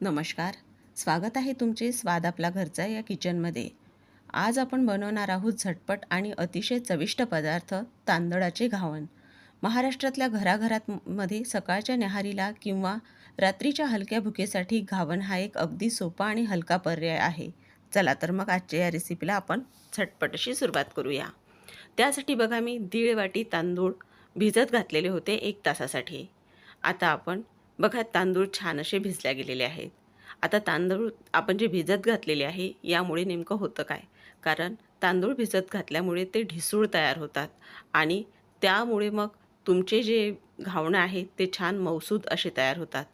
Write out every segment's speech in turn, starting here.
नमस्कार. स्वागत आहे तुमचे स्वाद आपला घरचा या किचनमध्ये. आज आपण बनवणार आहोत झटपट आणि अतिशय चविष्ट पदार्थ तांदळाचे घावण महाराष्ट्रातल्या घराघरात मध्ये सकाळच्या न्याहारीला किंवा रात्रीच्या हलक्या भुकेसाठी घावण हा एक अगदी सोपा आणि हलका पर्याय आहे. चला तर मग आजच्या या रेसिपीला आपण झटपट अशी सुरुवात करूया. त्यासाठी बघा मी दीड वाटी तांदूळ भिजत घातलेले होते एक तासासाठी. आता आपण बघा तांदूळ छान असे भिजल्या गेलेले आहेत. आता तांदूळ आपण जे भिजत घातलेले आहे यामुळे नेमकं होतं काय? कारण तांदूळ भिजत घातल्यामुळे ते ढिसूळ तयार होतात आणि त्यामुळे मग तुमचे जे घावणं आहेत ते छान मौसूद असे तयार होतात.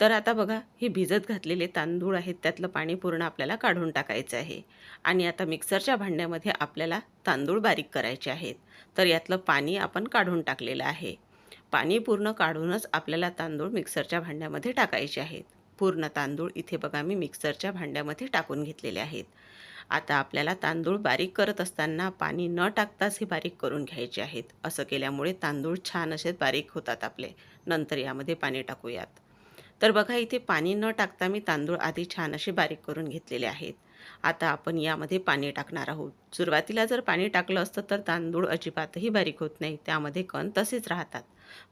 तर आता बघा हे भिजत घातलेले तांदूळ आहेत त्यातलं पाणी पूर्ण आपल्याला काढून टाकायचं आहे. आणि आता मिक्सरच्या भांड्यामध्ये आपल्याला तांदूळ बारीक करायचे आहेत. तर यातलं पाणी आपण काढून टाकलेलं आहे. पाणी पूर्ण काढूनच आपल्याला तांदूळ मिक्सरच्या भांड्यामध्ये टाकायचे आहेत. पूर्ण तांदूळ इथे बघा मी मिक्सरच्या भांड्यामध्ये टाकून घेतलेले आहेत. आता आपल्याला तांदूळ बारीक करत असताना पाणी न टाकताच हे बारीक करून घ्यायचे आहेत. असं केल्यामुळे तांदूळ छान असे बारीक होतात आपले. नंतर यामध्ये पाणी टाकूयात. तर बघा इथे पाणी न टाकता मी तांदूळ आधी छान असे बारीक करून घेतलेले आहेत. आता आपण यामध्ये पाणी टाकणार आहोत. सुरुवातीला जर पाणी टाकलं असतं तर तांदूळ अजिबातही बारीक होत नाही. त्यामध्ये कण तसेच राहतात.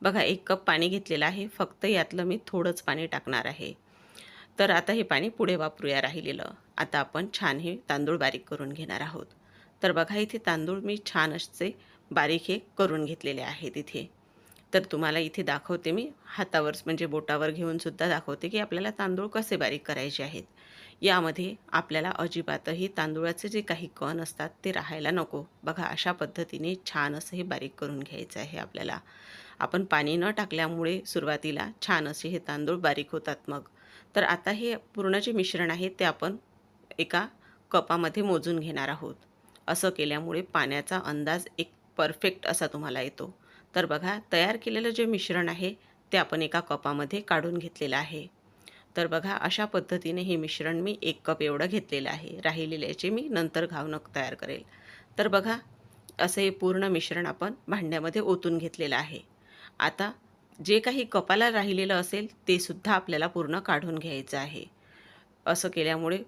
बघा एक कप पाणी घेतलेलं आहे. फक्त यातलं मी थोडंच पाणी टाकणार आहे. तर आता हे पाणी पुढे वापरूया राहिलेलं. आता आपण छान हे तांदूळ बारीक करून घेणार आहोत. तर बघा इथे तांदूळ मी छान असे बारीक हे करून घेतलेले आहेत इथे. तर तुम्हाला इथे दाखवते मी. हातावर म्हणजे बोटावर घेऊन सुद्धा दाखवते की आपल्याला तांदूळ कसे बारीक करायचे आहेत. यामध्ये आपल्याला अजिबातही तांदूळाचे जे काही कण असतात ते राहायला नको. बघा अशा पद्धतीने छान असं हे बारीक करून घ्यायचं आहे आपल्याला. आपण पाणी न टाकल्यामुळे सुरुवातीला छान असे हे तांदूळ बारीक होतात मग. तर आता हे पूर्ण जे मिश्रण आहे ते आपण एका कपामध्ये मोजून घेणार आहोत. असं केल्यामुळे पाण्याचा अंदाज एक परफेक्ट असा तुम्हाला येतो. तर बघा तयार केलेलं जे मिश्रण आहे ते आपण एका कपामध्ये काढून घेतलेलं आहे. तर बघा अशा पद्धतीने हे मिश्रण मी एक कप एवढं घेतलेलं आहे. राहिलेल्याचे मी नंतर घावणं तयार करेल. तर बघा असं हे पूर्ण मिश्रण आपण भांड्यामध्ये ओतून घेतलेलं आहे. आता जे काही कपाला राहिलेलं असेल ते सुद्धा आपल्याला पूर्ण काढून घ्यायचं आहे. असं केल्यामुळे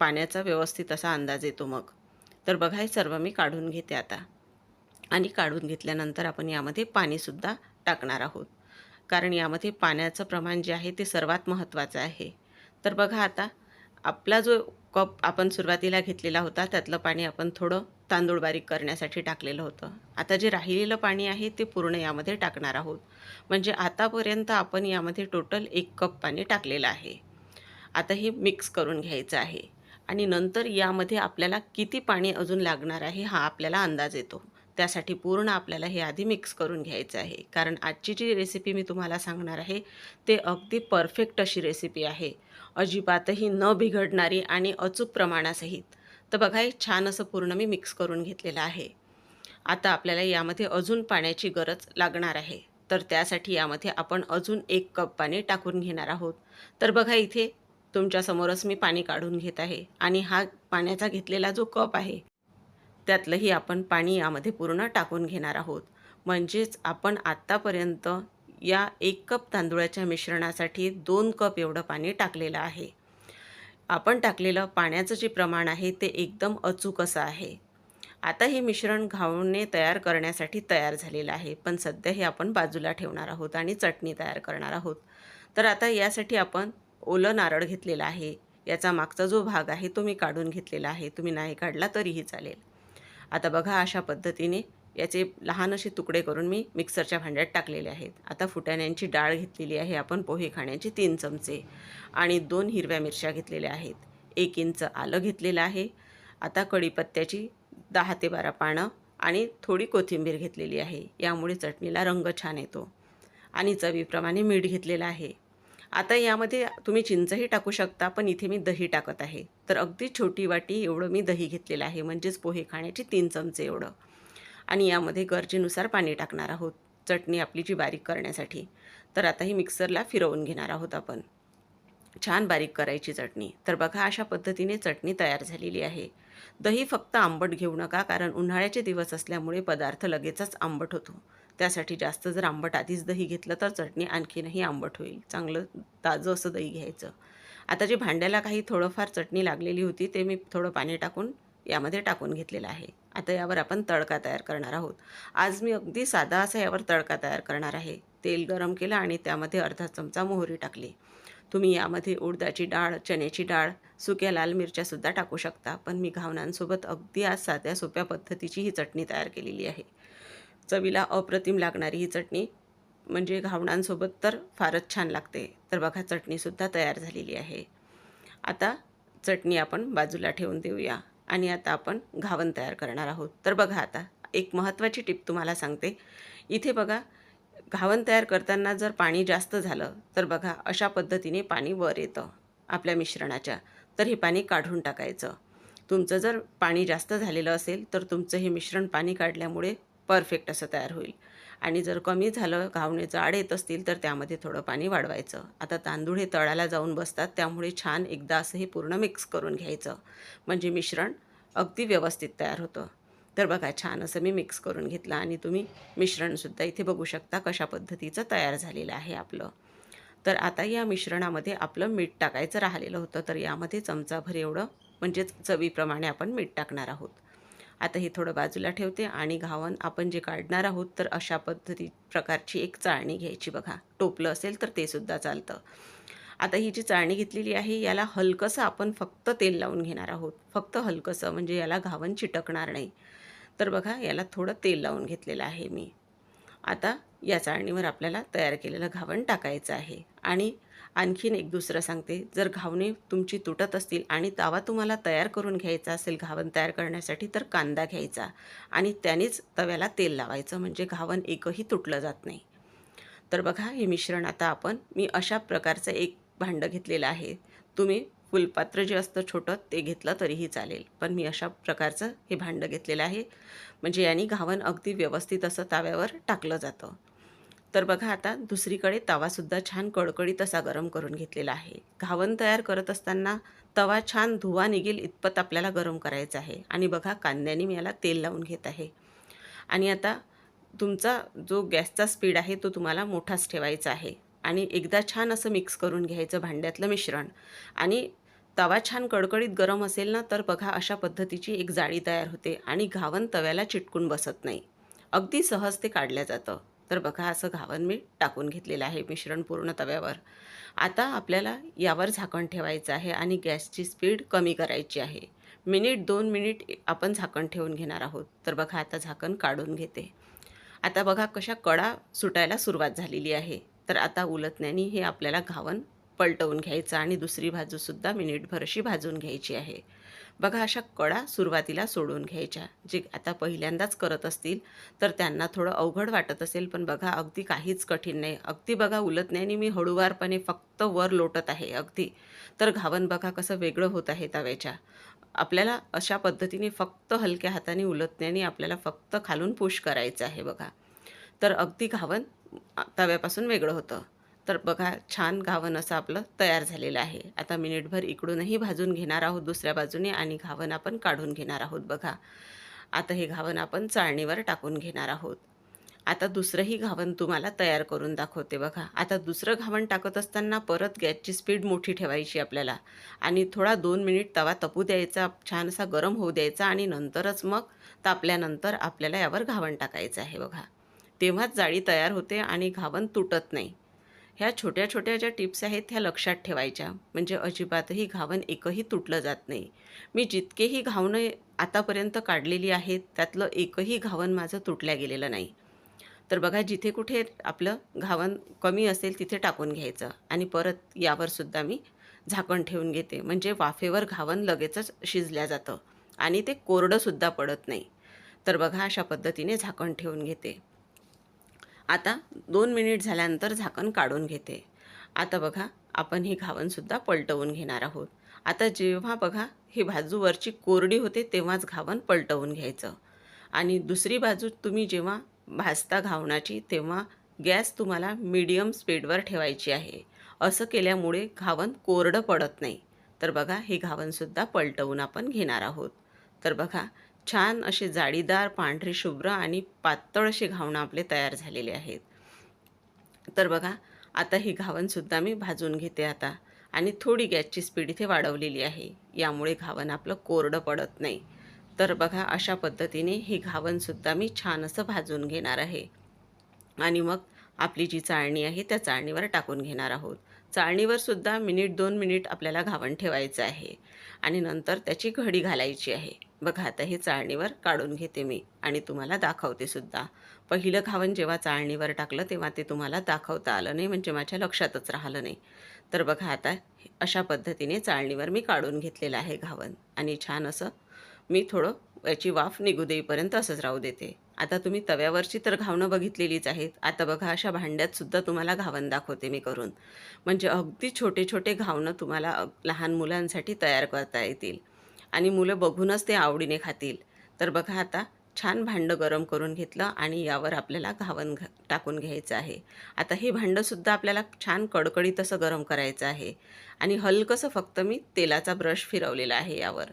पाण्याचा व्यवस्थित असा अंदाज येतो मग. तर बघा हे सर्व मी काढून घेते आता. आणि काढून घेतल्यानंतर आपण यामध्ये पाणीसुद्धा टाकणार आहोत. कारण यामध्ये पाण्याचं प्रमाण जे आहे ते सर्वात महत्त्वाचं आहे. तर बघा आता आपला जो कप आपण सुरुवातीला घेतलेला होता त्यातलं पाणी आपण थोडं तांदूळ बारीक करण्यासाठी टाकलेलं होतं. आता जे राहिलेलं पाणी आहे ते पूर्ण यामध्ये टाकणार आहोत. म्हणजे आतापर्यंत आपण यामध्ये टोटल एक कप पाणी टाकलेलं आहे. आता हे मिक्स करून घ्यायचं आहे. आणि नंतर यामध्ये आपल्याला किती पाणी अजून लागणार आहे हा आपल्याला अंदाज येतो. त्यासाठी पूर्ण आपल्याला हे आधी मिक्स करून घ्यायचं आहे. कारण आजची जी रेसिपी मी तुम्हाला सांगणार आहे ते अगदी परफेक्ट अशी रेसिपी आहे. अजिबातही न बिघडणारी आणि अचूक प्रमाणासहित. तर बघा हे छान असं पूर्ण मी मिक्स करून घेतलेलं आहे. आता आपल्याला यामध्ये अजून पाण्याची गरज लागणार आहे. तर त्यासाठी यामध्ये आपण अजून एक कप पाणी टाकून घेणार आहोत. तर बघा इथे तुमच्यासमोरच मी पाणी काढून घेत आहे आणि हा पाण्याचा घेतलेला जो कप आहे त्यातलंही आपण पाणी यामध्ये पूर्ण टाकून घेणार आहोत. म्हणजेच आपण आत्तापर्यंत या एक कप तांदूळाच्या मिश्रणासाठी दोन कप एवढं पाणी टाकलेलं आहे. आपण टाकलेलं पाण्याचं जे प्रमाण आहे ते एकदम अचूक असं आहे. आता हे मिश्रण घावणे तयार करण्यासाठी तयार झालेलं आहे पण सध्या हे आपण बाजूला ठेवणार आहोत आणि चटणी तयार करणार आहोत. तर आता यासाठी आपण ओलं नारळ घेतलेला आहे. याचा मागचा जो भाग आहे तो मी काढून घेतलेला आहे. तुम्ही नाही काढला तरीही चालेल. आता बघा अशा पद्धतीने याचे लहान असे तुकडे करून मी मिक्सरच्या भांड्यात टाकलेले आहेत. आता फुटाण्यांची डाळ घेतलेली आहे. आपण पोहे खाण्याचे तीन चमचे आणि दोन हिरव्या मिरच्या घेतलेल्या आहेत. एक इंच आलं घेतलेलं आहे. आता कढीपत्त्याची दहा ते बारा पानं आणि थोडी कोथिंबीर घेतलेली आहे. यामुळे चटणीला रंग छान येतो. आणि चवीप्रमाणे मीठ घेतलेलं आहे. आता यामध्ये तुम्ही चिंचही टाकू शकता पण इथे मी दही टाकत आहे. तर अगदी छोटी वाटी एवढं मी दही घेतलेलं आहे. म्हणजेच पोहे खाण्याची तीन चमचे एवढं. आणि यामध्ये गरजेनुसार पाणी टाकणार आहोत. चटणी आपली जी बारीक करण्यासाठी. तर आता ही मिक्सरला फिरवून घेणार आहोत आपण. छान बारीक करायची चटणी. तर बघा अशा पद्धतीने चटणी तयार झालेली आहे. दही फक्त आंबट घेऊ नका कारण उन्हाळ्याचे दिवस असल्यामुळे पदार्थ लगेचच आंबट होतो. त्यासाठी जास्त जर आंबट आधीच दही घेतलं तर चटणी आणखीनही आंबट होईल. चांगलं ताजं असं दही घ्यायचं. आता जे भांड्याला काही थोडंफार चटणी लागलेली होती ते मी थोडं पाणी टाकून यामध्ये टाकून घेतलेलं आहे. आता यावर आपण तडका तयार करणार आहोत. आज मी अगदी साधा असा यावर तडका तयार करणार आहे. तेल गरम केलं आणि त्यामध्ये अर्धा चमचा मोहरी टाकली. तुम्ही यामध्ये उडदाची डाळ चण्याची डाळ सुक्या लाल मिरच्यासुद्धा टाकू शकता पण मी घावनांसोबत अगदी आज साध्या सोप्या पद्धतीची ही चटणी तयार केलेली आहे. चवीला अप्रतिम लागणारी ही चटणी म्हणजे घावणांसोबत तर फारच छान लागते. तर बघा चटणीसुद्धा तयार झालेली आहे. आता चटणी आपण बाजूला ठेवून देऊया. आणि आता आपण घावन तयार करणार आहोत. तर बघा आता एक महत्त्वाची टिप तुम्हाला सांगते. इथे बघा घावन तयार करताना जर पाणी जास्त झालं तर बघा अशा पद्धतीने पाणी वर येतं आपल्या मिश्रणाच्या. तर हे पाणी काढून टाकायचं. तुमचं जर पाणी जास्त झालेलं असेल तर तुमचं हे मिश्रण पाणी काढल्यामुळे परफेक्ट असं तयार होईल. आणि जर कमी झालं घावणे जाड येत असतील तर त्यामध्ये थोडं पाणी वाढवायचं. आता तांदूळ हे तळाला जाऊन बसतात त्यामुळे छान एकदा असं हे पूर्ण मिक्स करून घ्यायचं. म्हणजे मिश्रण अगदी व्यवस्थित तयार होतं. तर बघा छान असं मी मिक्स करून घेतलं आणि तुम्ही मिश्रणसुद्धा इथे बघू शकता कशा पद्धतीचं तयार झालेलं आहे आपलं. तर आता या मिश्रणामध्ये आपलं मीठ टाकायचं राहिलेलं होतं तर यामध्ये चमचाभर एवढं म्हणजेच चवीप्रमाणे आपण मीठ टाकणार आहोत. आता हे थोडं बाजूला ठेवते आणि घावन आपण जे काढणार आहोत तर अशा पद्धती प्रकारची एक चाळणी घ्यायची बघा. टोपलं असेल तर ते सुद्धा चालतं. आता ही जी चाळणी घेतलेली आहे याला हलकंसं आपण फक्त तेल लावून घेणार आहोत. फक्त हलकंसं म्हणजे याला घावन चिटकणार नाही. तर बघा याला थोडं तेल लावून घेतलेलं आहे मी. आता या चाळणीवर आपल्याला तयार केलेलं घावण टाकायचं आहे. आणि आणखीन एक दुसरं सांगते. जर घावणे तुमची तुटत असतील आणि तावा तुम्हाला तयार करून घ्यायचा असेल घावन तयार करण्यासाठी तर कांदा घ्यायचा आणि त्यानेच तव्याला तेल लावायचं म्हणजे घावन एकही तुटलं जात नाही. तर बघा हे मिश्रण आता आपण मी अशा प्रकारचं एक भांडं घेतलेलं आहे. तुम्ही फुलपात्र जे असतं छोटं ते घेतलं तरीही चालेल. पण मी अशा प्रकारचं हे भांडं घेतलेलं आहे. म्हणजे यांनी घावन अगदी व्यवस्थित असं ताव्यावर टाकलं जातं. तर बघा आता दुसरीकडे तवासुद्धा छान कडकडीत असा गरम करून घेतलेला आहे. घावन तयार करत असताना तवा छान धुवा निघेल इतपत आपल्याला गरम करायचा आहे. आणि बघा कांद्याने मी याला तेल लावून घेत आहे. आणि आता तुमचा जो गॅसचा स्पीड आहे तो तुम्हाला मोठाच ठेवायचा आहे. आणि एकदा छान असं मिक्स करून घ्यायचं भांड्यातलं मिश्रण. आणि तवा छान कडकडीत गरम असेल ना तर बघा अशा पद्धतीची एक जाळी तयार होते. आणि घावन तव्याला चिटकून बसत नाही. अगदी सहज ते काढलं जातं. तर बघा असं घावन मी टाकून घेतलेलं आहे मिश्रण पूर्ण तव्यावर. आता आपल्याला यावर झाकण ठेवायचं आहे आणि गॅसची स्पीड कमी करायची आहे. मिनिट दोन मिनिट आपण झाकण ठेवून घेणार आहोत. तर बघा आता झाकण काढून घेते. आता बघा कशा कडा सुटायला सुरुवात झालेली आहे. तर आता उलटण्याने हे आपल्याला घावन पलटवून घ्यायचा आणि दुसरी बाजूसुद्धा मिनिटभर अशी भाजून घ्यायची आहे. बघा अशा कडा सुरुवातीला सोडून घ्यायच्या. जे आता पहिल्यांदाच करत असतील तर त्यांना थोडं अवघड वाटत असेल पण बघा अगदी काहीच कठीण नाही. अगदी बघा उलटण्याने मी हळूवारपणे फक्त वर लोटत आहे अगदी. तर घावन बघा कसं वेगळं होत आहे तव्याच्या. आपल्याला अशा पद्धतीने फक्त हलक्या हाताने उलटण्याने आपल्याला फक्त खालून पुश करायचं आहे बघा. तर अगदी घावन तव्यापासून वेगळं होतं. तर बघा छान घावन असं आपलं तयार झालेलं आहे. आता मिनिटभर इकडूनही भाजून घेणार आहोत दुसऱ्या बाजूने आणि घावन आपण काढून घेणार आहोत बघा. आता हे घावन आपण चाळणीवर टाकून घेणार आहोत. आता दुसरंही घावन तुम्हाला तयार करून दाखवते बघा. आता दुसरं घावन टाकत असताना परत गॅसची स्पीड मोठी ठेवायची आपल्याला. आणि थोडा दोन मिनिट तवा तपू द्यायचा छान असा गरम होऊ द्यायचा आणि नंतरच मग तापल्यानंतर आपल्याला यावर घावन टाकायचं आहे बघा. तेव्हाच जाळी तयार होते आणि घावन तुटत नाही. ह्या छोट्या छोट्या ज्या टिप्स आहेत ह्या लक्षात ठेवायच्या. म्हणजे अजिबातही घावन एकही तुटलं जात नाही. मी जितकेही घावणं आतापर्यंत काढलेली आहेत त्यातलं एकही घावन माझं तुटल्या गेलेलं नाही. तर बघा जिथे कुठे आपलं घावन कमी असेल तिथे टाकून घ्यायचं. आणि परत यावरसुद्धा मी झाकण ठेवून घेते. म्हणजे वाफेवर घावन लगेचच शिजल्या जातं. आणि ते कोरडंसुद्धा पडत नाही. तर बघा अशा पद्धतीने झाकण ठेवून घेते. आता दोन मिनिट झाल्यानंतर झाकण काढून घेते. आता बघा आपण ही घावनसुद्धा पलटवून घेणार आहोत. आता जेव्हा बघा ही बाजू वरची कोरडी होते तेव्हाच घावन पलटवून घ्यायचं. आणि दुसरी बाजू तुम्ही जेव्हा भाजता घावणाची तेव्हा गॅस तुम्हाला मीडियम स्पीडवर ठेवायची आहे. असं केल्यामुळे घावन कोरडं पडत नाही. तर बघा हे घावनसुद्धा पलटवून आपण घेणार आहोत. तर बघा छान असे जाळीदार पांढरे शुभ्र आणि पातळ असे घावणं आपले तयार झालेले आहेत. तर बघा आता ही घावनसुद्धा मी भाजून घेते आता आणि थोडी गॅसची स्पीड इथे वाढवलेली आहे. यामुळे घावन आपलं कोरडं पडत नाही. तर बघा अशा पद्धतीने हे घावनसुद्धा मी छान असं भाजून घेणार आहे. आणि मग आपली जी चाळणी आहे त्या चाळणीवर टाकून घेणार आहोत. चाळणीवर सुद्धा मिनिट दोन मिनिट आपल्याला घावण ठेवायचं आहे. आणि नंतर त्याची घडी घालायची आहे. बघा आता हे चाळणीवर काढून घेते मी आणि तुम्हाला दाखवते सुद्धा. पहिलं घावण जेव्हा चाळणीवर टाकलं तेव्हा ते तुम्हाला दाखवता आलं नाही म्हणजे माझ्या लक्षातच राहिलं नाही. तर बघा आता अशा पद्धतीने चाळणीवर मी काढून घेतलेलं आहे घावण आणि छान असं मी थोडं याची वाफ निघू देईपर्यंत असंच राहू देते. आता तुम्ही तव्यावरची तर घावणं बघितलेलीच आहेत. आता बघा अशा भांड्यातसुद्धा तुम्हाला घावन दाखवते मी करून. म्हणजे अगदी छोटे छोटे घावणं तुम्हाला लहान मुलांसाठी तयार करता येतील. आणि मुलं बघूनच ते आवडीने खातील. तर बघा आता छान भांडं गरम करून घेतलं आणि यावर आपल्याला घावन घ टाकून घ्यायचं आहे. आता हे भांडंसुद्धा आपल्याला छान कडकडीत असं गरम करायचं आहे. आणि हलकंसं फक्त मी तेलाचा ब्रश फिरवलेला आहे यावर.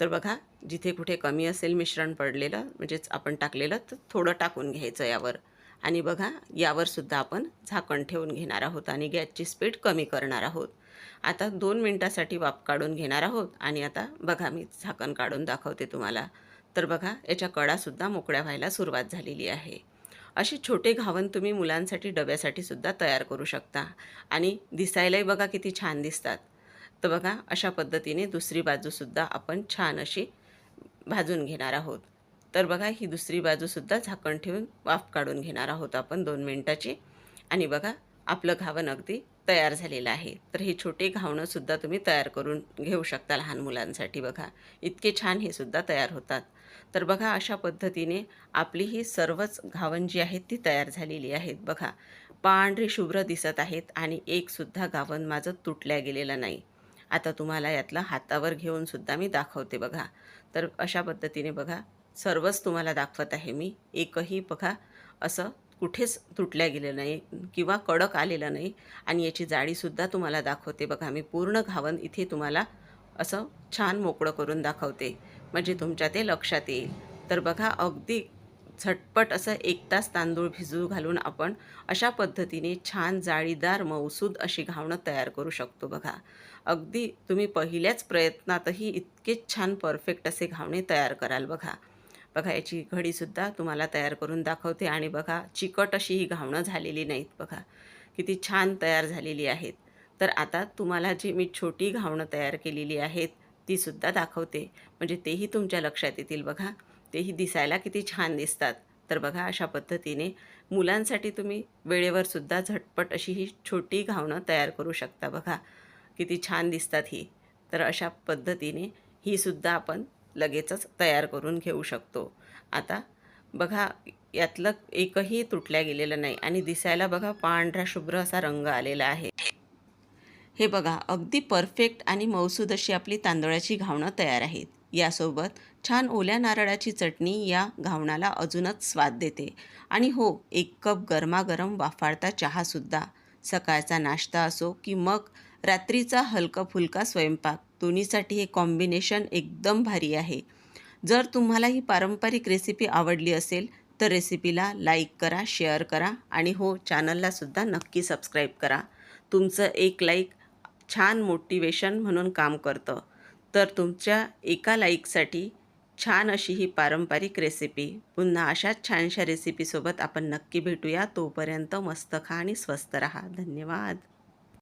तर बघा जिथे कुठे कमी असेल मिश्रण पडलेलं म्हणजेच आपण टाकलेलं तर थोडं टाकून घ्यायचं यावर. आणि बघा यावरसुद्धा आपण झाकण ठेवून घेणार आहोत आणि गॅसची स्पीड कमी करणार आहोत. आता दोन मिनटासाठी वाफ काढून घेणार आहोत आणि आता बघा मी झाकण काढून दाखवते तुम्हाला. तर बघा याच्या कडासुद्धा मोकळ्या व्हायला सुरुवात झालेली आहे. असे छोटे घावन तुम्ही मुलांसाठी डब्यासाठी सुद्धा तयार करू शकता. आणि दिसायलाही बघा किती छान दिसतात. तर बघा अशा पद्धतीने दुसरी बाजूसुद्धा आपण छान अशी भाजून घेणार आहोत. तर बघा ही दुसरी बाजूसुद्धा झाकण ठेवून वाफ काढून घेणार आहोत आपण दोन मिनटाची. आणि बघा आपलं घावन अगदी तयार झालेलं आहे. तर हे छोटे घावणंसुद्धा तुम्ही तयार करून घेऊ शकता लहान मुलांसाठी बघा. इतके छान हे सुद्धा तयार होतात. तर बघा अशा पद्धतीने आपली ही सर्वच घावन जी आहेत ती तयार झालेली आहेत. बघा पांढरी शुभ्र दिसत आहेत आणि एकसुद्धा घावन माझं तुटल्या गेलेलं नाही. आता तुम्हाला यातलं हातावर घेऊन सुद्धा मी दाखवते बघा. तर अशा पद्धतीने बघा सर्वच तुम्हाला दाखवत आहे मी. एकही बघा असं कुठेच तुटल्या गेलं नाही किंवा कडक आलेलं नाही. आणि याची जाळीसुद्धा तुम्हाला दाखवते बघा. मी पूर्ण घावन इथे तुम्हाला असं छान मोकळं करून दाखवते. म्हणजे तुमच्या ते लक्षात येईल. तर बघा अगदी झटपट असं एक तास तांदूळ भिजू घालून आपण अशा पद्धतीने छान जाळीदार मऊसूद अशी घावणं तयार करू शकतो बघा. अगदी तुम्ही पहिल्याच प्रयत्नातही इतके छान परफेक्ट असे घावणे तयार कराल बघा. बघा याची घडीसुद्धा तुम्हाला तयार करून दाखवते आणि बघा चिकट अशी ही घावणं झालेली नाहीत बघा. किती छान तयार झालेली आहेत. तर आता तुम्हाला जी मी छोटी घावणं तयार केलेली आहेत तीसुद्धा दाखवते. म्हणजे तेही तुमच्या लक्षात येतील बघा. तेही दिसायला किती छान दिसतात. तर बघा अशा पद्धतीने मुलांसाठी तुम्ही वेळेवर सुद्धा झटपट अशी ही छोटी घावणं तयार करू शकता बघा. किती छान दिसतात ही. तर अशा पद्धतीने ही सुद्धा आपण लगेचच तयार करून घेऊ शकतो. आता बघा यातलं एकही तुटल्या गेलेलं नाही आणि दिसायला बघा पांढरा शुभ्र असा रंग आलेला आहे. हे बघा अगदी परफेक्ट आणि मौसूद अशी आपली तांदळाची घावणं तयार आहेत. यासोबत छान ओल्या नारळाची चटणी या घावणाला अजूनच स्वाद देते. आणि हो एक कप गरमागरम वाफाळता चहासुद्धा सकाळचा नाश्ता असो की मग रात्रीचा हलका फुलका स्वयंपाक. दोन्हीसाठी हे कॉम्बिनेशन एकदम भारी आहे. जर तुम्हाला ही पारंपरिक रेसिपी आवडली असेल तर रेसिपीला लाईक करा शेअर करा आणि हो चॅनललासुद्धा नक्की सबस्क्राईब करा. तुमचं एक लाईक छान मोटिवेशन म्हणून काम करतं. तर तुमच्या एका लाईकसाठी छान अशी ही पारंपरिक रेसिपी पुन्हा अशाच छानशा रेसिपीसोबत आपण नक्की भेटूया. तोपर्यंत मस्त खा आणि स्वस्त रहा. धन्यवाद.